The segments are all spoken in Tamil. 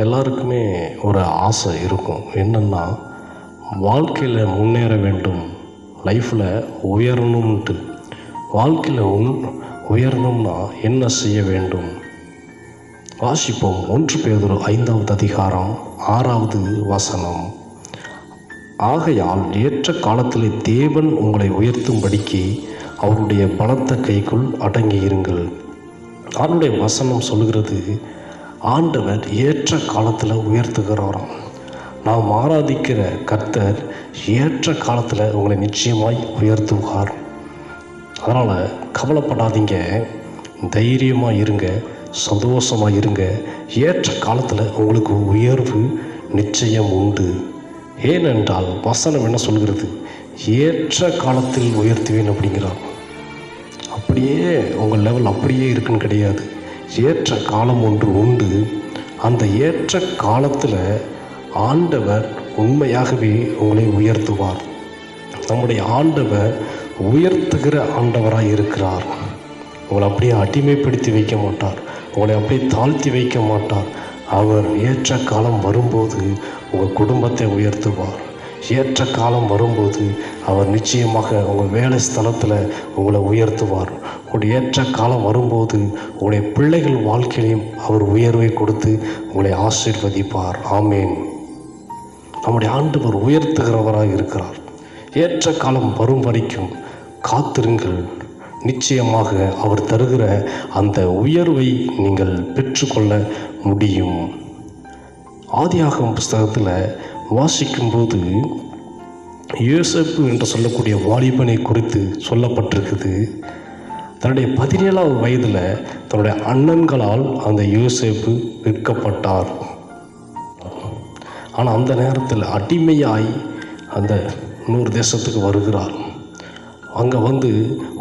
எல்லாருக்குமே ஒரு ஆசை இருக்கும். என்னென்னா வாழ்க்கையில் முன்னேற வேண்டும். லைஃப்பில் உயரணும்ன்ட்டு. வாழ்க்கையில் உன் உயரணும்னா என்ன செய்ய வேண்டும்? வாசிப்போம் ஒன்று பேதுரு ஐந்தாவது அதிகாரம் ஆறாவது வசனம். ஆகையால் ஏற்ற காலத்திலே தேவன் உங்களை உயர்த்தும்படிக்கு அவருடைய பலத்த கைக்குள் அடங்கியிருங்கள். அவருடைய வசனம் சொல்கிறது ஆண்டவர் ஏற்ற காலத்தில் உயர்த்துகிறாராம் நாம் ஆராதிக்கிற கர்த்தர் ஏற்ற காலத்தில் உங்களை நிச்சயமாய் உயர்த்துவார். அதனால் கவலைப்படாதீங்க. தைரியமாக இருங்க. சந்தோஷமாக இருங்க. ஏற்ற காலத்தில் உங்களுக்கு உயர்வு நிச்சயம் உண்டு. ஏனென்றால் வசனம் என்ன சொல்கிறது? ஏற்ற காலத்தில் உயர்த்துவேன் அப்படிங்கிறார். அப்படியே உங்கள் லெவல் அப்படியே இருக்குன்னு கிடையாது. ஏற்ற காலம் ஒன்று உண்டு. அந்த ஏற்ற காலத்தில் ஆண்டவர் உண்மையாகவே உங்களை உயர்த்துவார். நம்முடைய ஆண்டவர் உயர்த்துகிற ஆண்டவராக இருக்கிறார். உங்களை அப்படியே அடிமைப்படுத்தி வைக்க மாட்டார். உங்களை அப்படியே தாழ்த்தி வைக்க மாட்டார். அவர் ஏற்ற காலம் வரும்போது உங்கள் குடும்பத்தை உயர்த்துவார். ஏற்ற காலம் வரும்போது அவர் நிச்சயமாக உங்கள் வேலை ஸ்தலத்தில் உங்களை உயர்த்துவார். ஒரு ஏற்ற காலம் வரும்போது உங்களுடைய பிள்ளைகள் வாழ்க்கையிலையும் அவர் உயர்வை கொடுத்து உங்களை ஆசீர்வதிப்பார். ஆமேன். நம்முடைய ஆண்டவர் உயர்த்துகிறவராக இருக்கிறார். ஏற்ற காலம் வரும் வரைக்கும் காத்திருங்கள். நிச்சயமாக அவர் தருகிற அந்த உயர்வை நீங்கள் பெற்றுக்கொள்ள முடியும். ஆதியாகம் புஸ்தகத்தில் வாசிக்கும்போது யோசப்பு என்று சொல்லக்கூடிய வாலிபனை குறித்து சொல்லப்பட்டிருக்குது. தன்னுடைய பதினேழாவது வயதில் தன்னுடைய அண்ணன்களால் அந்த யோசேப்பு விற்கப்பட்டார். ஆனால் அந்த நேரத்தில் அடிமையாய் அந்த இன்னொரு தேசத்துக்கு வருகிறார். அங்கே வந்து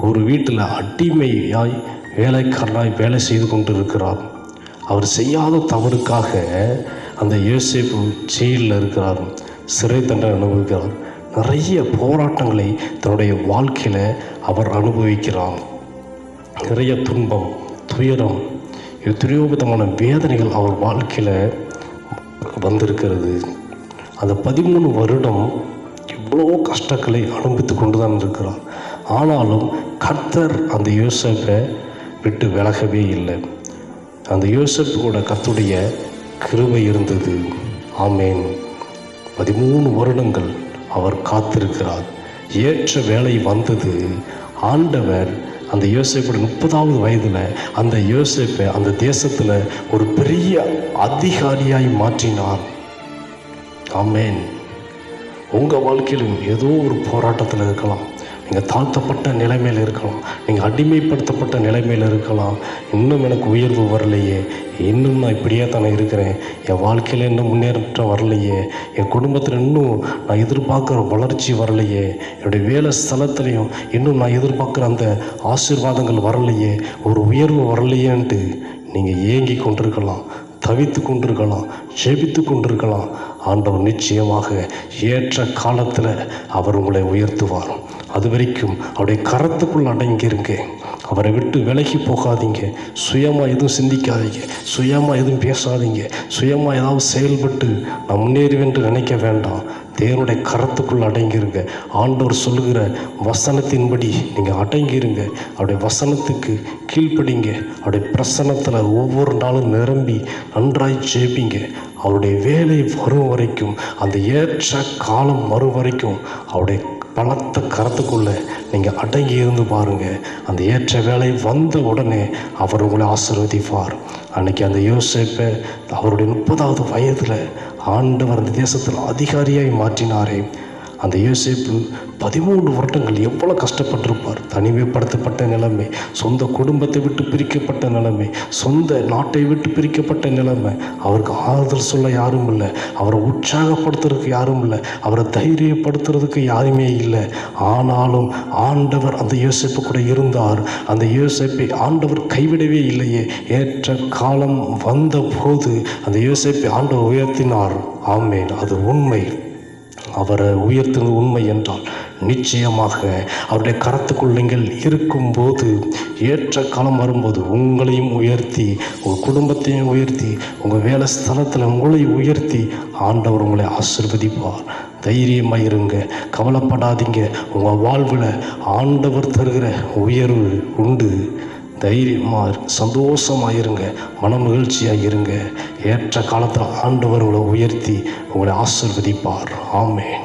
ஒரு வீட்டில் அடிமையாய் வேலைக்காரனாய் வேலை செய்து கொண்டு இருக்கிறார் அவர் செய்யாத தவறுக்காக அந்த யோசேப்பு ஜெயிலில் இருக்கிறார். சிறை தண்டனை அனுபவிக்கிறார். நிறைய போராட்டங்களை தன்னுடைய வாழ்க்கையில் அவர் அனுபவிக்கிறார். நிறைய துன்பம் துயரம் எத்தனையோ விதமான வேதனைகள் அவர் வாழ்க்கையில் வந்திருக்கிறது. அந்த பதிமூணு வருடம் எவ்வளோ கஷ்டங்களை அனுபவித்து கொண்டு தான் இருக்கிறார். ஆனாலும் கர்த்தர் அந்த யோசப்பை விட்டு விலகவே இல்லை. அந்த யோசப்பு கூட கத்துடைய கிருவை இருந்தது. ஆமேன். பதிமூணு வருடங்கள் அவர் காத்திருக்கிறார். ஏற்ற வேலை வந்தது. ஆண்டவர் அந்த யோசிப்போட முப்பதாவது வயதில் அந்த யோசிப்பை அந்த தேசத்தில் ஒரு பெரிய அதிகாரியாய் மாற்றினார். ஆமேன். உங்கள் வாழ்க்கையிலும் ஏதோ ஒரு போராட்டத்தில் இருக்கலாம். நீங்கள் தாழ்த்தப்பட்ட நிலைமையில் இருக்கலாம். நீங்கள் அடிமைப்படுத்தப்பட்ட நிலைமையில் இருக்கலாம். இன்னும் எனக்கு உயர்வு வரலையே. இன்னும் நான் இப்படியே தானே இருக்கிறேன். என் வாழ்க்கையில் இன்னும் முன்னேற்றம் வரலையே. என் குடும்பத்தில் இன்னும் நான் எதிர்பார்க்குற வளர்ச்சி வரலையே. என்னுடைய வேலை ஸ்தலத்துலேயும் இன்னும் நான் எதிர்பார்க்குற அந்த ஆசீர்வாதங்கள் வரலையே. ஒரு உயர்வு வரலையேன்ட்டு நீங்கள் ஏங்கி கொண்டிருக்கலாம். தவித்து கொண்டிருக்கலாம். ஜெபித்து கொண்டிருக்கலாம். ஆண்டவர் நிச்சயமாக ஏற்ற காலத்தில் அவர் உங்களை உயர்த்துவார். அது வரைக்கும் அவருடைய கரத்துக்குள் அடங்கிருங்க அவரை விட்டு விலகி போகாதீங்க. சுயமாக எதுவும் சிந்திக்காதீங்க. சுயமாக எதுவும் பேசாதீங்க. சுயமாக ஏதாவது செயல்பட்டு நான் முன்னேறுவேன் நினைக்க வேண்டாம். தேவனுடைய கரத்துக்குள்ளே அடங்கிருங்க. ஆண்டவர் சொல்லுகிற வசனத்தின்படி நீங்கள் அடங்கிருங்க. அவருடைய வசனத்துக்கு கீழ்ப்படிங்க. அவருடைய பிரசனத்தில் ஒவ்வொரு நாளும் நிரம்பி நன்றாய் ஜெபிங்க. அவருடைய வேலை வரும் வரைக்கும் அந்த ஏற்ற காலம் வரும் வரைக்கும் அவருடைய பணத்தை கரத்துக்குள்ளே நீங்கள் அடங்கி இருந்து பாருங்கள் அந்த ஏற்ற வேலை வந்த உடனே அவர் உங்களை ஆசீர்வதிப்பார். அன்னைக்கு அந்த யோசேப்பை அவருடைய முப்பதாவது வயதில் ஆண்டவர் அந்த தேசத்தில் அதிகாரியாய் மாற்றினாரே. அந்த யோசேப்பு பதிமூன்று வருடங்கள் எவ்வளோ கஷ்டப்பட்டிருப்பார். தனிமைப்படுத்தப்பட்ட நிலைமை சொந்த குடும்பத்தை விட்டு பிரிக்கப்பட்ட நிலைமை சொந்த நாட்டை விட்டு பிரிக்கப்பட்ட நிலைமை. அவருக்கு ஆறுதல் சொல்ல யாரும் இல்லை. அவரை உற்சாகப்படுத்துறதுக்கு யாரும் இல்லை. அவரை தைரியப்படுத்துறதுக்கு யாருமே இல்லை. ஆனாலும் ஆண்டவர் அந்த யோசிப்பு கூட இருந்தார். அந்த யோசிப்பை ஆண்டவர் கைவிடவே இல்லையே. ஏற்ற காலம் வந்த போது அந்த யோசிப்பை ஆண்டவர் உயர்த்தினார். ஆமேன். அது உண்மை. அவரை உயர்த்துவது உண்மை என்றால் நிச்சயமாக அவருடைய கரத்துக்குள் நீங்கள் இருக்கும்போது ஏற்ற காலம் வரும்போது உங்களையும் உயர்த்தி உங்கள் குடும்பத்தையும் உயர்த்தி உங்கள் வேலை ஸ்தலத்தில் உங்களை உயர்த்தி ஆண்டவர் உங்களை ஆசிர்வதிப்பார். தைரியமாக இருங்க கவலைப்படாதீங்க. உங்கள் வாழ்வில் ஆண்டவர் தருகிற உயர்வு உண்டு. தைரியமாக இருங்க சந்தோஷமாக இருங்க மன மகிழ்ச்சியாக இருங்க. ஏற்ற காலத்தில் ஆண்டவர் உங்களை உயர்த்தி உங்களை ஆசிர்வதிப்பார். ஆமேன்.